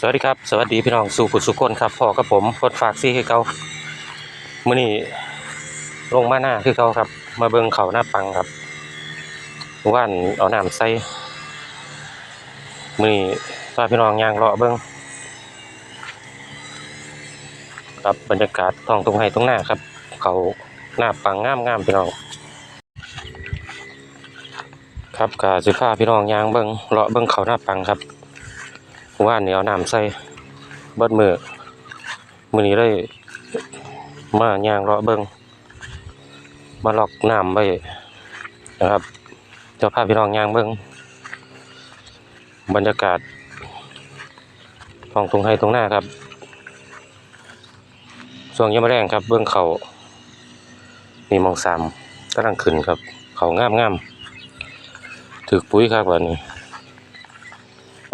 สวัสดีครับ สวัสดีพี่น้องสู่ผุดสุคนครับพ่อกับผมพดฝากซี่คือเก่ามื้อนี้ลงมาหน้าคือเก่าครับ มาเบิงเขาหน้าปังครับว่านเอาน้ำใส่มื้อนี้พาพี่น้องยางเลาะเบิงครับบรรยากาศท้องตรงไห้ตรงหน้าครับ เขาหน้าปังงามๆพี่น้องครับก็สิพาพี่น้องยางเบิงเลาะเบิงเขาหน้าปังครับ ว่านนี่เอาน้ำใส่เบิดมือมือนี้ได้มาย่างเลาะเบิงมาลอกน้ำไว้นะครับเจะพาพี่น้องย่างเบิงบรรยากาศท้องตรงไห้ตรงหน้าครับช่วงยามแรงครับ เบิ่งเขามีมองสามกำลังขึ้นครับ เขางามงามถือปุ๋ยครับวันนี้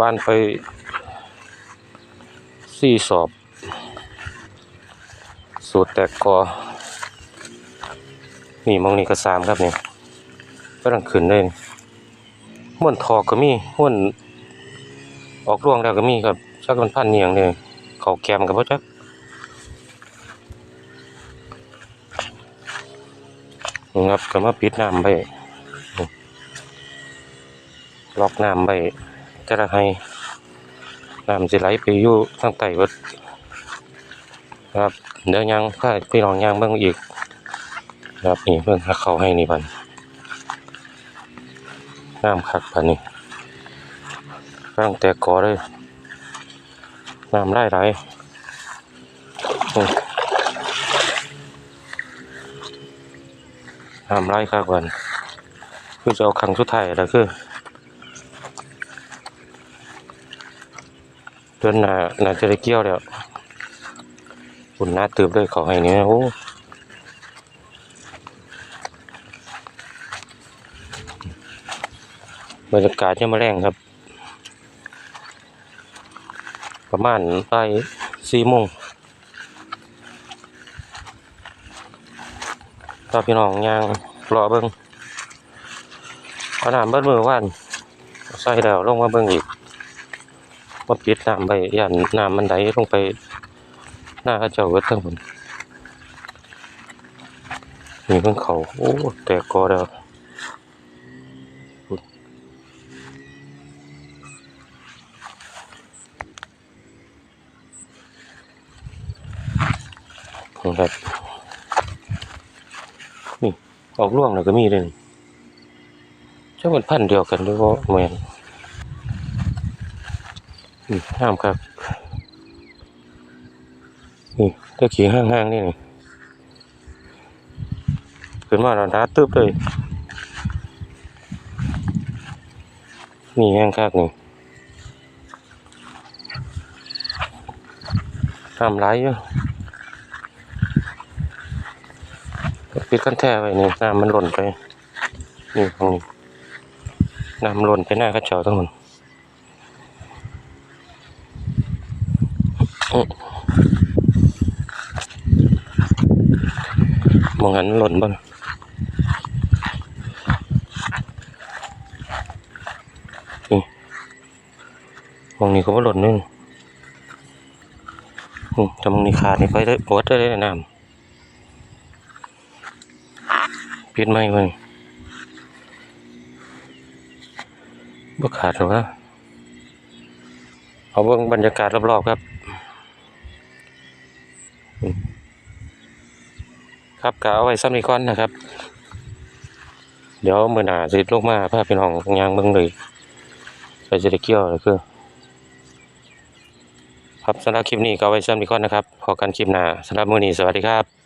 ว่านไป สี่สอบ สูตรแตกกอนี่มองนี่ก็สามครับนี่ก็ต้องขึ้นเลยม้วนทอกก็มีม้วนออกร่วงแล้วก็มีครับชักมันพันเนียงเลยเขาแกมกับพ่อจักนี่ครับก็มาปิดน้ำไปล็อกน้ำไปจะละให้ น้ำสิไหลไปอยู่ทางใต้เบิดครับเดี๋ยวยังพาพี่น้องยังเบิ่งอีกครับนี่เบิ่งหาเขาให้นี่บัดน้ำคักพันนี่กำลังแตกกอเลยน้ำไหลไหลน้ำไหลคักวันคือจะเอาครั้งสุดท้ายแล้วคือ เดือนหน้าน่าจะได้เกี่ยวแล้วคุณน้าตืบด้วยเขาให้นี่โอ้บรรยากาศยังมาแรงครับ ประมาณไปสี่โมงถ้าพี่น้องยางรอเบิ้งเอาน้ำเบิ้ลมือว่านใส่แล้วลงมาเบิ้งอีก มาปิดน้ำไปยันน้ำมันไหลลงไปหน้าเขาเจ้าเวททั้งหมดนี่เพิ่งเขาโอ้แตกกอแล้วครับนี่ออกร่วงแล้วก็มีเลยนี่เจ้ามันพันเดียวกันหรือว่าเหมือน ห้ามครับนี่ตะขี่ห้างๆนี่นี่ขึ้นมาเราดาตึบเลยนี่แห้งคักนี่น้ำไหลอยู่ปิดกันแท้ไว้นี่น้ำมันหล่นไปนี่ตรงนี้น้ำหล่นไปหน้ากระเจ้าทั้งหมด มองหันหล่นบ้างนี่มองนี้ก็ว่าหล่นนึงอืมแต่มองนี้ขาดนี่ไปได้ปวดได้เลยน้ำปิดไม่เว้ยบ่ขาดหรอกนะเอาเบิ่งบรรยากาศรอบๆครับ ครับก็เอาไว้ซ้ำนี้ก่อนนะครับ เดี๋ยวมื่อหนาสิลงมาพาพี่น้องยางเบิ่งเลยไปจะได้เกี่ยวเลยคือครับสำหรับคลิปนี้ก็เอาไว้ซ้ำนี้ก่อนนะครับพอกันคลิปหน้าสำหรับมือนี้สวัสดีครับ